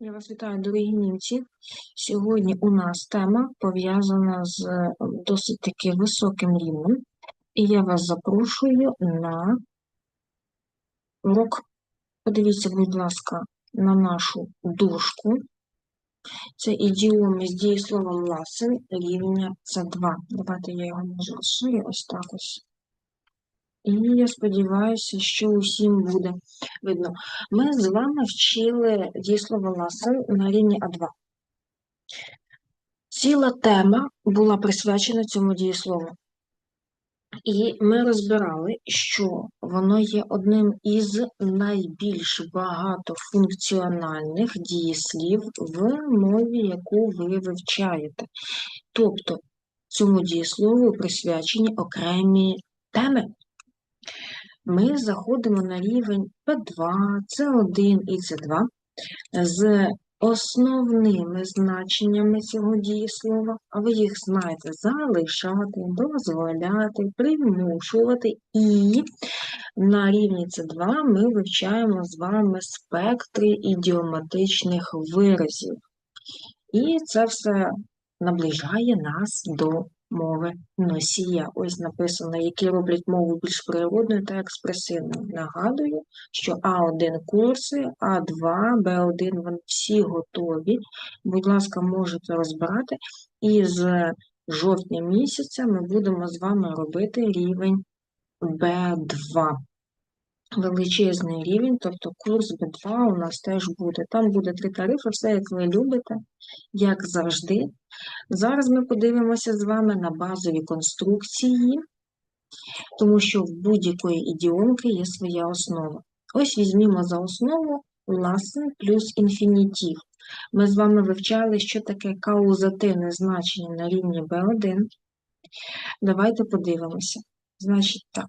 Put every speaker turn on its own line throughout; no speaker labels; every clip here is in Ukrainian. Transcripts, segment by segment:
Я вас вітаю, дорогі німці. Сьогодні у нас тема пов'язана з е, досить таки високим рівнем, і я вас запрошую на урок. Подивіться, будь ласка, на нашу дошку. Це ідіоми з дієсловом ласен рівня С2. Давайте я його розширю ось так ось. І я сподіваюся, що усім буде видно. Ми з вами вчили дієслово ласен на рівні А2. Ціла тема була присвячена цьому дієслову. І ми розбирали, що воно є одним із найбільш багатофункціональних дієслів в мові, яку ви вивчаєте. Тобто цьому дієслову присвячені окремі теми. Ми заходимо на рівень P2, C1 і C2 з основними значеннями цього дієслова, а ви їх знаєте залишати, дозволяти, примушувати. І на рівні С2 ми вивчаємо з вами спектри ідіоматичних виразів. І це все наближає нас до мови носія. Ось написано, які роблять мову більш природною та експресивною. Нагадую, що А1 курси, А2, Б1 вони всі готові. Будь ласка, можете розбирати. І з жовтня місяця ми будемо з вами робити рівень Б2 величезний рівень, тобто курс Б2 у нас теж буде. Там буде три тарифи, все як ви любите, як завжди. Зараз ми подивимося з вами на базові конструкції, тому що в будь-якої ідіомки є своя основа. Ось візьмімо за основу ласен плюс інфінітив. Ми з вами вивчали, що таке каузативне значення на рівні B1. Давайте подивимося. Значить так,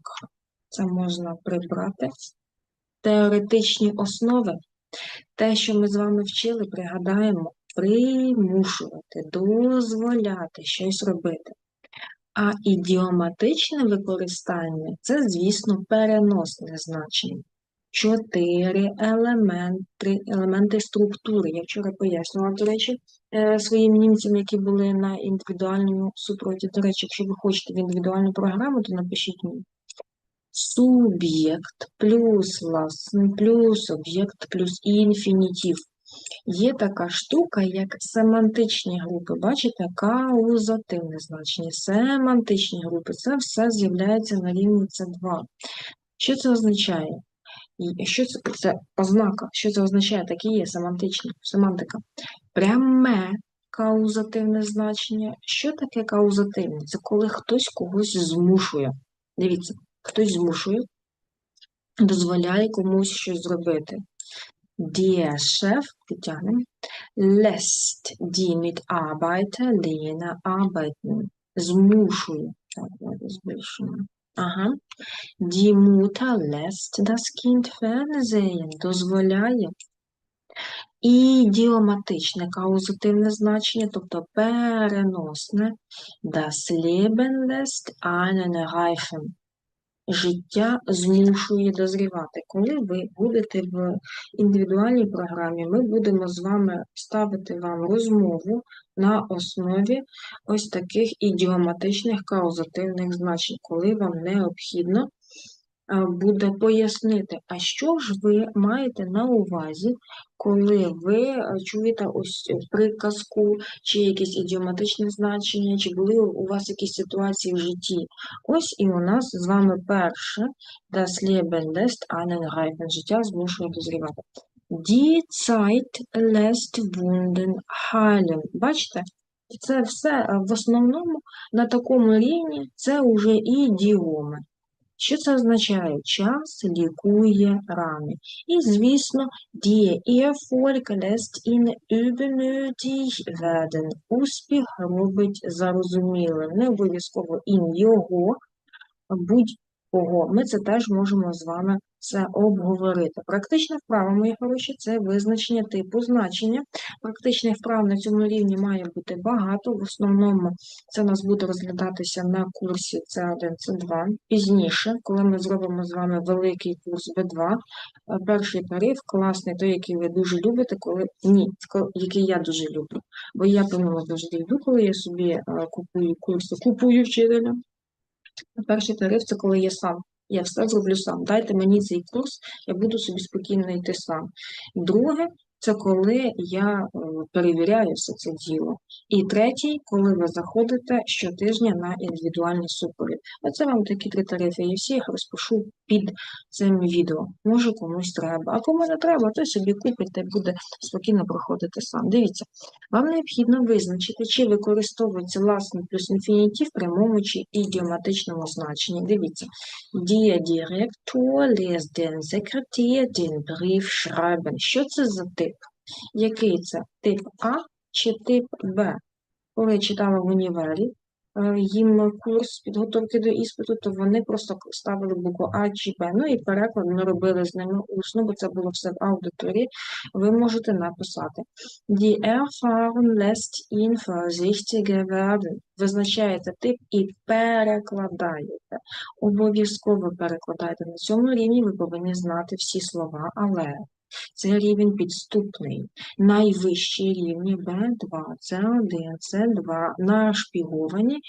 це можна прибрати. Теоретичні основи. Те, що ми з вами вчили, пригадаємо, примушувати, дозволяти щось робити. А ідіоматичне використання це, звісно, переносне значення. Чотири елементи, елементи структури. Я вчора пояснювала, до речі, е, своїм німцям, які були на індивідуальному супроті. До речі, якщо ви хочете в індивідуальну програму, то напишіть мені. Суб'єкт плюс ласн плюс об'єкт плюс інфінітив. Є така штука, як семантичні групи. Бачите, каузативне значення. Семантичні групи це все з'являється на рівні С2. Що це означає? Що це, це ознака? Що це означає? Такі є семантичні, семантика. Пряме каузативне значення. Що таке каузативне? Це коли хтось когось змушує. Дивіться, хтось змушує, дозволяє комусь щось зробити. Der Chef, підтягнемо, lässt die Mitarbeiter Lena arbeiten. Змушує. Так, давайте збільшимо. Ага. Die Mutter lässt das Kind fernsehen. Дозволяє. Ідіоматичне каузативне значення, тобто переносне. Das Leben lässt einen reifen життя змушує дозрівати. Коли ви будете в індивідуальній програмі, ми будемо з вами ставити вам розмову на основі ось таких ідіоматичних каузативних значень, коли вам необхідно буде пояснити, а що ж ви маєте на увазі, коли ви чуєте ось приказку, чи якісь ідіоматичне значення, чи були у вас якісь ситуації в житті. Ось і у нас з вами перше das Leben lässt einen reifen, життя змушує дозрівати. Die Zeit lässt Wunden heilen. Бачите? Це все в основному на такому рівні це вже ідіоми. Що це означає? Час лікує рани. І, звісно, die Erfolg lässt ihn übermütig werden. Успіх робить зарозумілим. Не обов'язково ін його, будь-кого. Ми це теж можемо з вами це обговорити. Практична вправа, мої хороші, це визначення типу значення. Практичних вправ на цьому рівні має бути багато. В основному це у нас буде розглядатися на курсі С1, С2. Пізніше, коли ми зробимо з вами великий курс Б2, е, перший тариф класний, той, який ви дуже любите, коли ні, який я дуже люблю. Бо я помилу завжди йду, коли я собі е, купую курси, купую вчителя. Перший тариф це коли я сам. Я все зроблю сам. Дайте мені цей курс, я буду собі спокійно йти сам. Друге, це коли я е, перевіряю все це діло. І третій, коли ви заходите щотижня на індивідуальні супровід. Оце вам такі три тарифи. Я всі їх розпишу під цим відео. Може комусь треба. А кому не треба, то собі купить та буде спокійно проходити сам. Дивіться, вам необхідно визначити, чи використовується власний плюс інфінітив в прямому чи ідіоматичному значенні. Дивіться. Der Direktor lässt den Sekretär den Brief schreiben. Що це за тип? Який це? Тип А чи тип Б? Коли я читала в універі е, їм курс підготовки до іспиту, то вони просто ставили букву А чи Б. Ну і переклад ми робили з ними усно, бо це було все в аудиторії. Ви можете написати. Die Erfahrung lässt ihn vorsichtiger werden. Визначаєте тип і перекладаєте. Обов'язково перекладайте. На цьому рівні ви повинні знати всі слова, але це рівень підступний. Найвищі рівні Б2, С1, С2 нашпіговані е,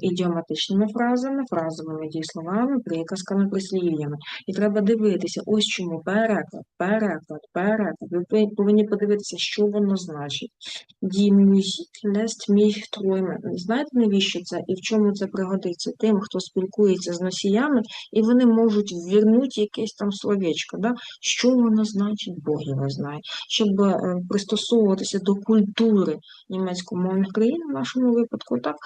ідіоматичними фразами, фразовими дієсловами, приказками, прислів'ями. І треба дивитися, ось чому переклад, переклад, переклад. Ви повинні- подивитися, що воно значить. Die Musik lässt mich. Знаєте, навіщо це і в чому це пригодиться? Тим, хто спілкується з носіями, і вони можуть ввірнути якесь там словечко. Да? Що воно значить, Бог його знає. Щоб е, пристосовуватися до культури німецькомовних країн, в нашому випадку, так,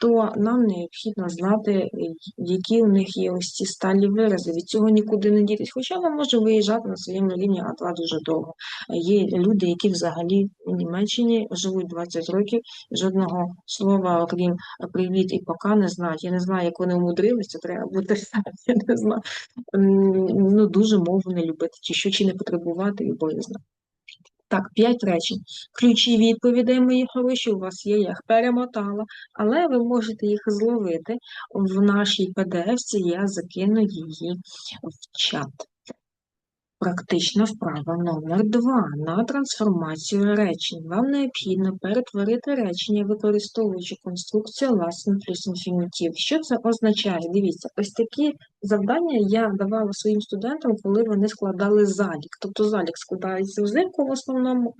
то нам необхідно знати, які у них є ось ці сталі вирази. Від цього нікуди не дітись. Хоча ми можемо виїжджати на своєму рівні А2 дуже довго. Є люди, які взагалі в Німеччині живуть 20 років, жодного слова, окрім привіт і пока, не знають. Я не знаю, як вони умудрилися, треба бути, я не знаю. Ну, дуже мову не любити, чи що, чи не потребувати, і Бог знає. Так, п'ять речень. Ключі відповідей, мої хороші, у вас є, я їх перемотала, але ви можете їх зловити в нашій PDF-ці, я закину її в чат. Практична вправа номер 2 на трансформацію речень. Вам необхідно перетворити речення, використовуючи конструкцію last плюс інфінітив. Що це означає? Дивіться, ось такі завдання я давала своїм студентам, коли вони складали залік. Тобто залік складається взимку в основному,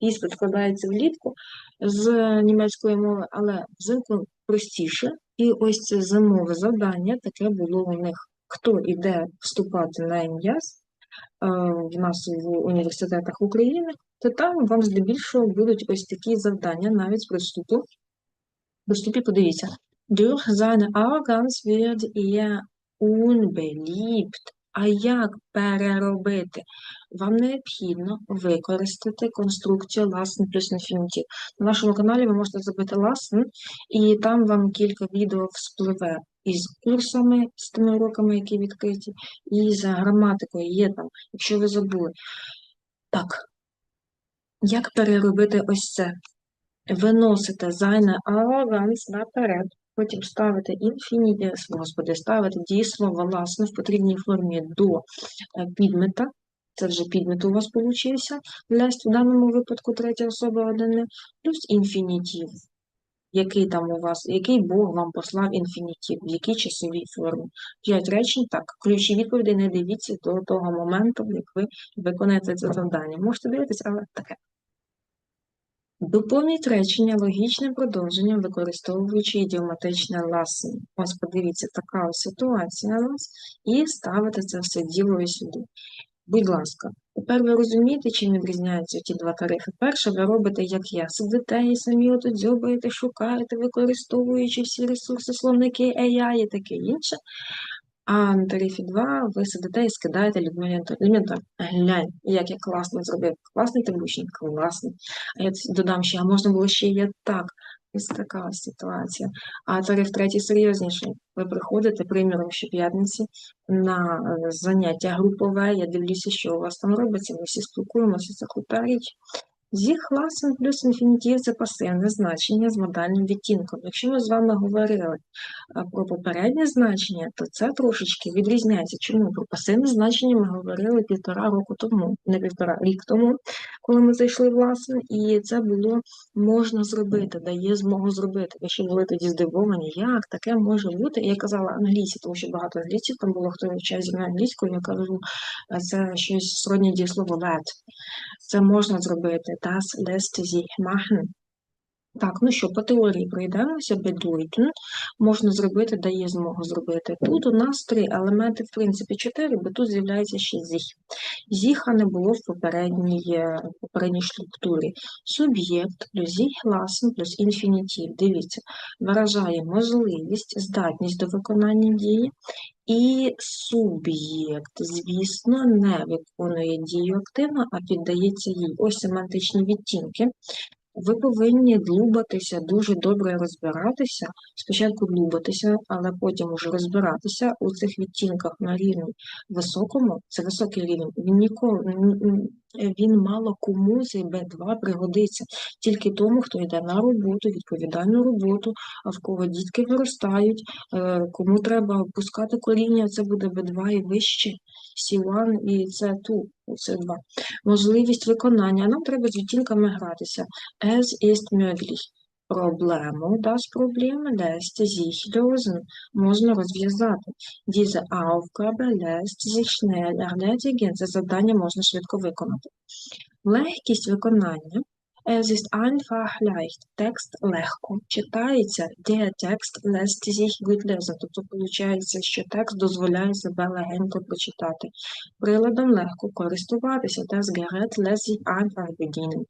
іспит складається влітку з німецької мови, але взимку простіше. І ось це зимове завдання таке було у них. Хто іде вступати на ім'яз, в нас в університетах України, то там вам здебільшого будуть ось такі завдання навіть з приступу. Приступі подивіться. Durch seine Arroganz wird er unbeliebt. А як переробити? Вам необхідно використати конструкцію Lassen плюс інфінітив. На нашому каналі ви можете забити Lassen, і там вам кілька відео вспливе із курсами, з тими уроками, які відкриті, і за граматикою є там, якщо ви забули. Так, як переробити ось це? Виносите seine Arroganz наперед, потім ставите інфініті, господи, ставите дієслово власне в потрібній формі до е, підмета. Це вже підмет у вас получився. Лесть в даному випадку третя особа одини, плюс інфінітив. Який там у вас, який Бог вам послав інфінітив, в якій часовій формі. П'ять речень, так, ключі відповідей не дивіться до того моменту, як ви виконаєте це завдання. Можете дивитися, але таке. Доповніть речення логічним продовженням, використовуючи ідіоматичне ласення. Ось подивіться, така ось ситуація у нас, і ставите це все діло сюди. Будь ласка, тепер ви розумієте, чим відрізняються ті два тарифи. Перше, ви робите, як я, сидите і самі отут дзьобаєте, шукаєте, використовуючи всі ресурси, словники, AI і таке інше. А на тарифі 2 ви сидите і скидаєте Людмилі глянь, як я класно зробив. Класний трибучник? Класний. А я додам ще, а можна було ще я так. Ось така ситуація. А тариф третій серйозніший. Ви приходите, приміром, щоп'ятниці на е, заняття групове. Я дивлюся, що у вас там робиться. Ми всі спілкуємося, це крута річ. Зі класом плюс інфінітив це пасивне значення з модальним відтінком. Якщо ми з вами говорили про попереднє значення, то це трошечки відрізняється. Чому? Про пасивне значення ми говорили півтора року тому, не півтора рік тому, коли ми зайшли в ласен, і це було можна зробити, дає змогу зробити. Ще були тоді здивовані, як таке може бути. Я казала англійці, тому що багато англійців там було, хто вивчає зі мною англійською, я кажу, це щось сродні дієслово that. Це можна зробити. Das lässt sich machen. Так, ну що, по теорії пройдемося, bedeuten можна зробити, дає змогу зробити. Тут у нас три елементи, в принципі, чотири, бо тут з'являється ще зіх. Зіха не було в попередній, е, попередній структурі. Суб'єкт плюс зіх ласен плюс інфінітив. Дивіться, виражає можливість, здатність до виконання дії. І суб'єкт, звісно, не виконує дію активно, а піддається їй. Ось семантичні відтінки. Ви повинні длубатися, дуже добре розбиратися. Спочатку длубатися, але потім уже розбиратися у цих відтінках на рівні високому. Це високий рівень. Він ніколи він мало кому цей Б2 пригодиться тільки тому, хто йде на роботу, відповідальну роботу, а в кого дітки виростають, е, кому треба опускати коріння, це буде Б2 і вище, С1 і С2, С2. Можливість виконання. Нам треба з відтінками гратися. Es ist möglich. Проблему, das Problem lässt sich lösen. Можна розв'язати. Diese Aufgabe lässt sich schnell erledigen. Це завдання можна швидко виконати. Легкість виконання. Es ist einfach leicht. Текст легко читається. Der Text lässt sich gut lesen. Тобто, виходить, що текст дозволяє себе легенько прочитати. Приладом легко користуватися. Das Gerät lässt sich einfach bedienen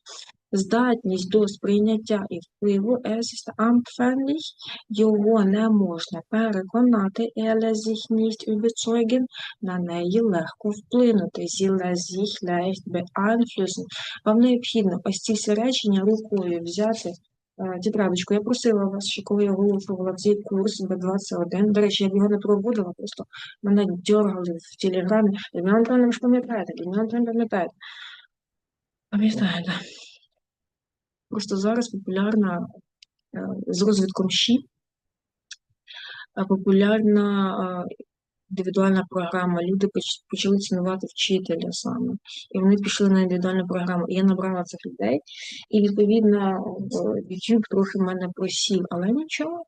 здатність до сприйняття і впливу es anfänglich, його не можна переконати, ele sich nicht на неї легко вплинути, sie lässt sich leicht. Вам необхідно ось ці всі речення рукою взяти, е, Тетрадочку, я просила вас, що коли я оголошувала цей курс Б21, до речі, я його не проводила, просто мене дергали в телеграмі. Людмила Антоновна, ви ж пам'ятаєте, Людмила Антоновна, пам'ятаєте. Пам'ятаєте. Просто зараз популярна е, з розвитком ЩІ, популярна е, індивідуальна програма. Люди почали цінувати вчителя саме. І вони пішли на індивідуальну програму. І я набрала цих людей, і, відповідно, YouTube трохи в мене просів, але нічого.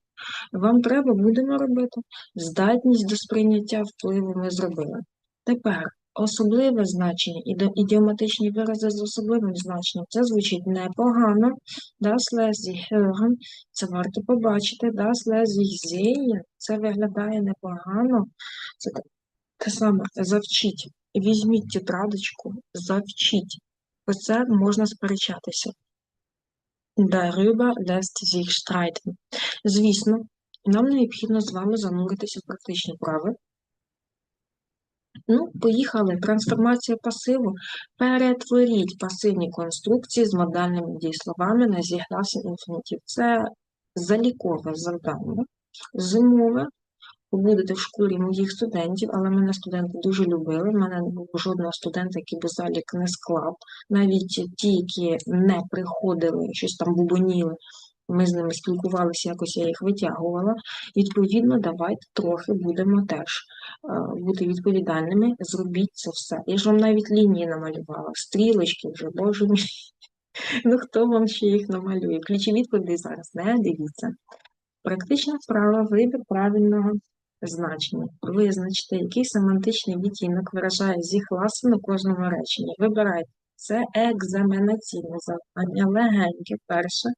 Вам треба, будемо робити. Здатність до сприйняття впливу ми зробили. Тепер особливе значення, ідіоматичні вирази з особливим значенням. Це звучить непогано. Das sich hören, це варто побачити. Das sich sehen, це виглядає непогано. Це те саме завчіть. Візьміть тетрадочку, завчіть. Про це можна сперечатися. Darüber lässt sich. Звісно, нам необхідно з вами зануритися в практичні прави. Ну, поїхали. Трансформація пасиву. Перетворіть пасивні конструкції з модальними дієсловами на зігласний інфінітив. Це залікове завдання. Зимове. Будете в школі моїх студентів, але мене студенти дуже любили. У мене не було жодного студента, який би залік не склав. Навіть ті, які не приходили, щось там бубоніли, ми з ними спілкувалися, якось я їх витягувала. Відповідно, давайте трохи будемо теж е, бути відповідальними. Зробіть це все. Я ж вам навіть лінії намалювала, стрілочки вже, боже мій. Ну, хто вам ще їх намалює? Ключі відповіді зараз не дивіться. Практична вправа вибір правильного значення. Визначте, який семантичний відтінок виражає зі класу на кожному реченні. Вибирайте це екзаменаційне завдання, легеньке перше.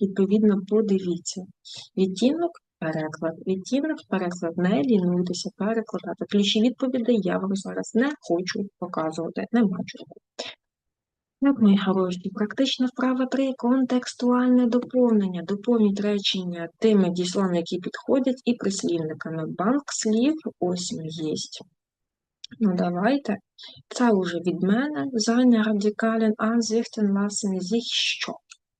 Відповідно, подивіться. Відтінок переклад. Відтінок переклад. Не лінуйтеся, перекладати. Ключі відповідей я вам зараз не хочу показувати, не бачу. Так, мої хороші, практична вправа 3. Контекстуальне доповнення. Доповніть речення тими дієсловами, які підходять, і прислівниками. Банк слів ось є. Ну, давайте. Це вже від мене. Seine радикalen Ansichten lassen sich що?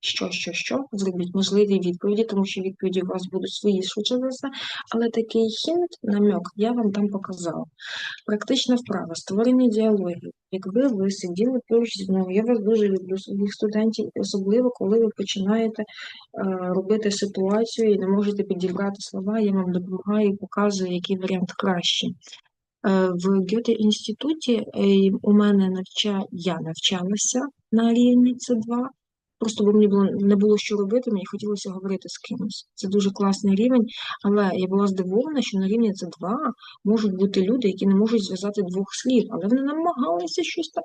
Що, що, що? Зробіть можливі відповіді, тому що відповіді у вас будуть свої швидше за все, але такий хінт, намек, я вам там показала. Практична вправа, створення діалогів. Якби ви сиділи поруч зі мною, я вас дуже люблю, своїх студентів, особливо коли ви починаєте е, робити ситуацію і не можете підібрати слова, я вам допомагаю і показую, який варіант кращий. Е, В Гьоте-інституті е, у мене навча... я навчалася на рівні С2, просто бо мені було не було що робити, мені хотілося говорити з кимось. Це дуже класний рівень, але я була здивована, що на рівні С2 можуть бути люди, які не можуть зв'язати двох слів, але вони намагалися щось там.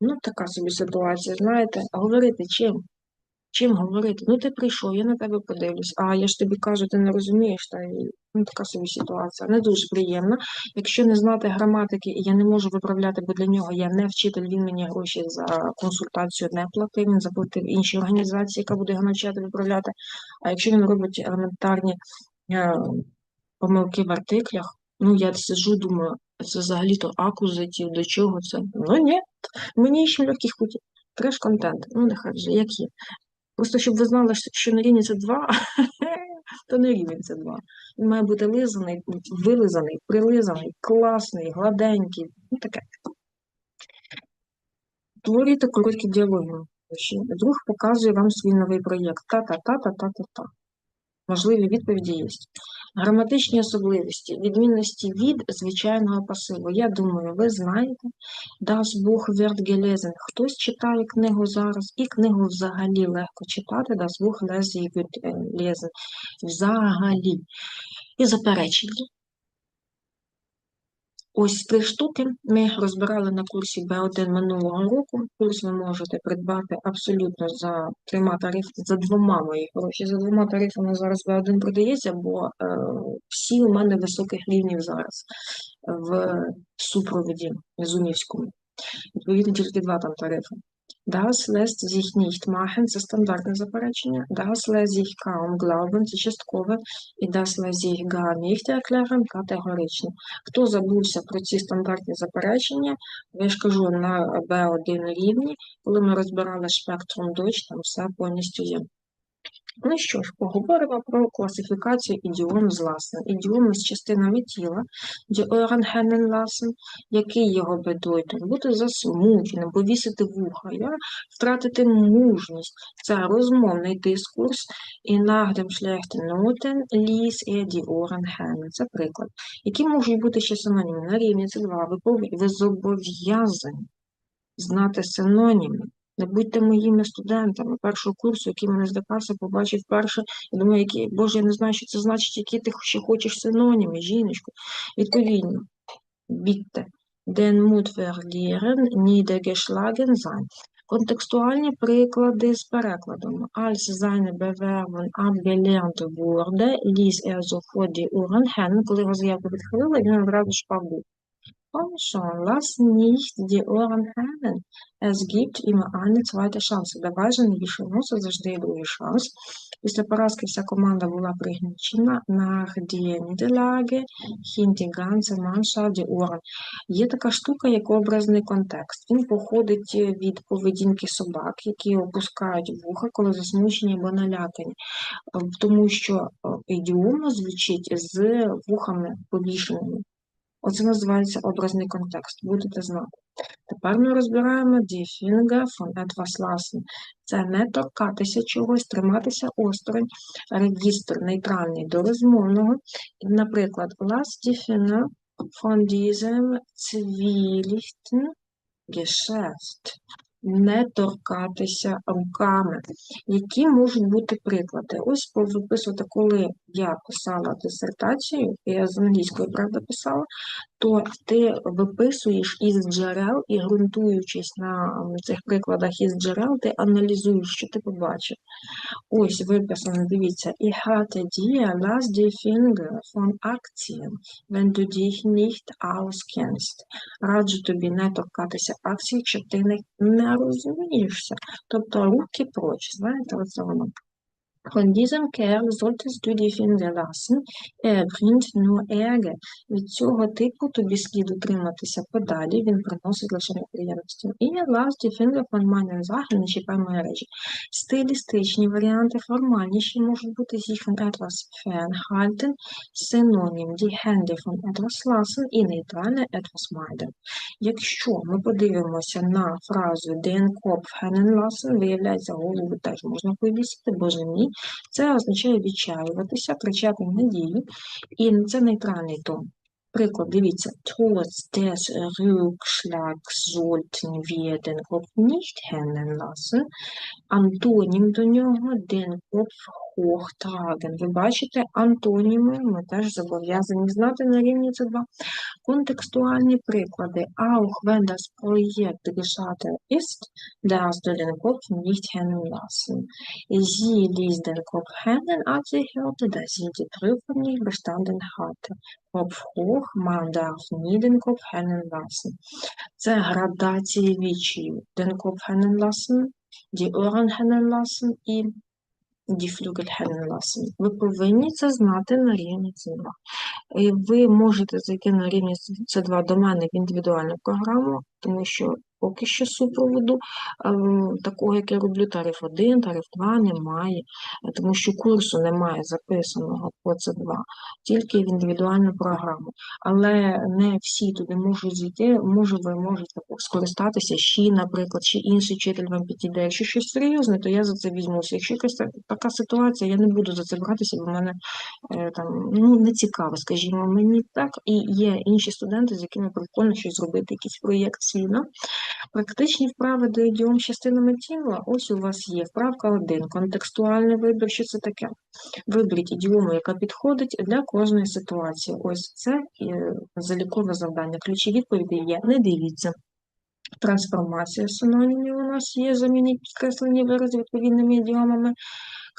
Ну, така собі ситуація, знаєте, говорити чим? Чим говорити? Ну, ти прийшов, я на тебе подивлюсь, а я ж тобі кажу, ти не розумієш, та й ну, така собі ситуація. Не дуже приємна. Якщо не знати граматики, і я не можу виправляти, бо для нього я не вчитель, він мені гроші за консультацію не платив, він заплатив іншій організації, яка буде його навчати виправляти. А якщо він робить елементарні е, помилки в артиклях, ну я сиджу, думаю, це взагалі-то акузатив, до чого це? Ну ні, мені ще легких путів. Треш-контент, ну нехай вже, як є. Просто щоб ви знали, що на рівні це 2, то не рівень це 2. Він має бути лизаний, вилизаний, прилизаний, класний, гладенький. Ну таке. Творюйте короткі діалоги. Друг показує вам свій новий проєкт. Та-та-та-та-та-та-та. Можливі відповіді є. Граматичні особливості, відмінності від звичайного пасиву. Я думаю, ви знаєте, Das Buch wird gelesen. Хтось читає книгу зараз, і книгу взагалі легко читати, Das Buch wird gelesen. Взагалі. І заперечення. Ось три штуки ми розбирали на курсі Б1 минулого року. Курс ви можете придбати абсолютно за трьома тарифами, за двома мої гроші. За двома тарифами зараз Б1 продається, бо е, всі у мене високих рівнів зараз в супроводі Зумівському. Відповідно, тільки два там тарифи. Das lässt sich nicht machen – це стандартне заперечення. Das lässt sich kaum glauben – це часткове. І das lässt sich gar nicht erklären – категорично. Хто забувся про ці стандартні заперечення, я ж кажу, на B1 рівні, коли ми розбирали спектром Deutsch, там все повністю є. Ну що ж, поговоримо про класифікацію ідіом з ласен. Ідіоми з частинами тіла, Ohren який його бедойтен, бути засмученим, повісити вуха, ja? втратити мужність. Це розмовний дискурс, і Noten ließ er die Ohren hängen. Це приклад. Які можуть бути ще синоніми? На рівні це два. Ви зобов'язані знати синоніми. Не будьте моїми студентами першого курсу, який мене здавався, побачив перше. Я думаю, які, Боже, я не знаю, що це значить, які ти ще хочеш синоніми, жіночку. Відповідно, бідте. Den Mut verlieren, niedergeschlagen sein. Контекстуальні приклади з перекладом. Als seine Bewerbung abgelehnt wurde, ließ er sofort die Ohren hängen. Коли його заявку відхилили, він одразу шпагу. Komm schon, lass nicht die Ohren hängen. Es gibt immer eine zweite Chance. Давай не носу, завжди другий шанс. Після поразки вся команда була пригнічена. Nach die Niederlage die ganze Mannschaft die Ohren. Є така штука, як образний контекст. Він походить від поведінки собак, які опускають вуха, коли засмучені або налякані. Тому що ідіома звучить з вухами повішеними. Оце називається образний контекст, будете знати. Тепер ми розбираємо die Finger von. Це не торкатися чогось, триматися осторонь, регістр нейтральний до розмовного. Наприклад, lass die Finger von diesem zwielichten не торкатися руками. Які можуть бути приклади? Ось виписувати, коли я писала дисертацію, я з англійської правда писала, то ти виписуєш із джерел і ґрунтуючись на цих прикладах із джерел, ти аналізуєш, що ти побачив. Ось виписано, дивіться, і hatte dir lass die Finger von Aktien, wenn du dich nicht auskennst. Раджу тобі не торкатися акцій, якщо ти не розумієшся. Тобто руки проч, знаєте, оце воно. Von diesem Kerl solltest du dich finden lassen, er bringt nur Ärger. Від цього типу тобі слід утриматися подалі, він приносить лише неприємності. І die Finger von meinen Sachen, не чіпай мої. Стилістичні варіанти, формальніші можуть бути sich von etwas fernhalten, синонім die Hände von etwas lassen і нейтральне etwas meiden. Якщо ми подивимося на фразу den Kopf hängen lassen, виявляється, голову теж можна повісити, боже мій. Це означає відчаюватися, втрачати надію, і це нейтральний тон. Приклад, дивіться, trotz des Rückschlags sollten wir den Kopf nicht hängen lassen. Антонім до нього den Kopf hochtragen. Ви бачите, антоніми ми теж зобов'язані знати на рівні це два. Контекстуальні приклади. Auch wenn das Projekt gescheitert ist, darfst du den Kopf nicht hängen lassen. Sie ließ den Kopf hängen, als sie hörte, dass sie die Prüfung nicht bestanden hatte. Kopf hoch, man darf nie den Kopf hängen lassen. Це градації вічію. Den Kopf hängen lassen, die Ohren hängen lassen і die Flügel. Ви повинні це знати на рівні C2. І ви можете зайти на рівні c 2 до мене в індивідуальну програму, тому що поки що супроводу ем, такого, як я роблю, тариф 1, тариф 2 немає, е, тому що курсу немає записаного по С2, тільки в індивідуальну програму. Але не всі туди можуть зайти, може ви можете скористатися ще, наприклад, чи інший вчитель вам підійде. Якщо щось серйозне, то я за це візьмуся. Якщо якась така ситуація, я не буду за це братися, бо мене е, там ну не цікаво, скажімо, мені так. І є інші студенти, з якими прикольно щось зробити, якийсь проєкт свій. Практичні вправи до ідіом частинами тіла. Ось у вас є вправка 1, контекстуальний вибір. Що це таке? Виберіть ідіому, яка підходить для кожної ситуації. Ось це е, залікове завдання. Ключі відповіді є. Не дивіться. Трансформація синонімів у нас є, замініть підкреслені вирази відповідними ідіомами,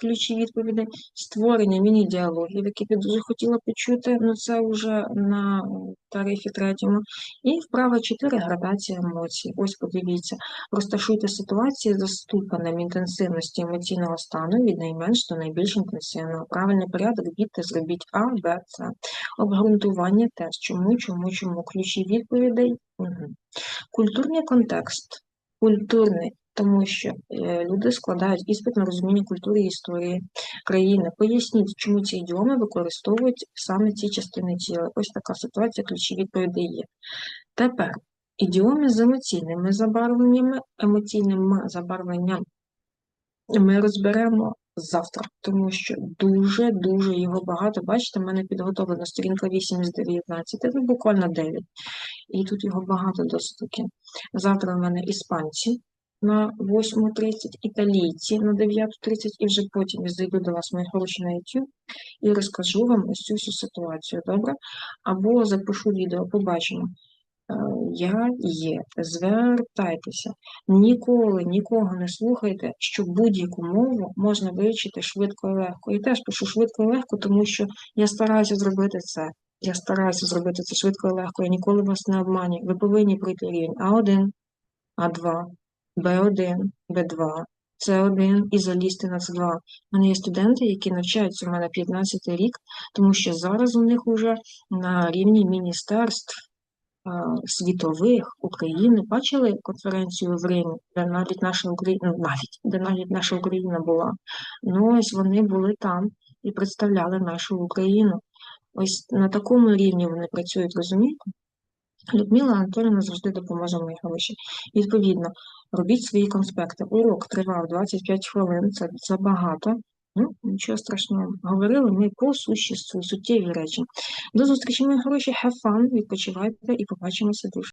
ключі відповідей, створення міні-діалогів, які б я дуже хотіла почути, ну це вже на тарифі третьому. І вправа 4 градація емоцій. Ось подивіться, розташуйте ситуації за ступенем інтенсивності емоційного стану від найменш до найбільш інтенсивного. Правильний порядок бійте, зробіть А, Б, С. Обґрунтування теж. Чому, чому, чому? Ключі відповідей. Угу. Культурний контекст. Культурний, тому що е, люди складають іспит на розуміння культури і історії країни. Поясніть, чому ці ідіоми використовують саме ці частини тіла. Ось така ситуація, ключі відповіді є. Тепер ідіоми з емоційними забарвленнями, емоційним забарвленням ми розберемо завтра, тому що дуже-дуже його багато. Бачите, в мене підготовлена сторінка 8 з 19, це буквально 9. І тут його багато досить таки. Завтра в мене іспанці на 8.30, італійці на 9.30, і вже потім я зайду до вас, мої хороші на YouTube, і розкажу вам ось цю всю ситуацію, добре? Або запишу відео, побачимо. Е, Я є, звертайтеся. Ніколи нікого не слухайте, що будь-яку мову можна вивчити швидко і легко. І теж пишу швидко і легко, тому що я стараюся зробити це. Я стараюся зробити це швидко і легко. Я ніколи вас не обманюю. Ви повинні пройти рівень А1, А2, Б1, Б2, С1 і залізти на С2. У мене є студенти, які навчаються у мене 15 рік, тому що зараз у них вже на рівні міністерств а, світових України бачили конференцію в Римі, де навіть наша Україна, навіть де навіть наша Україна була. Ну ось вони були там і представляли нашу Україну. Ось на такому рівні вони працюють, розумієте? Людмила Анатоліна завжди допоможе мої гроші. Відповідно, робіть свої конспекти. Урок тривав 25 хвилин, це забагато. Ну, нічого страшного. Говорили ми по сущі суттєві речі. До зустрічі, мої гроші, have fun, відпочивайте і побачимося дуже.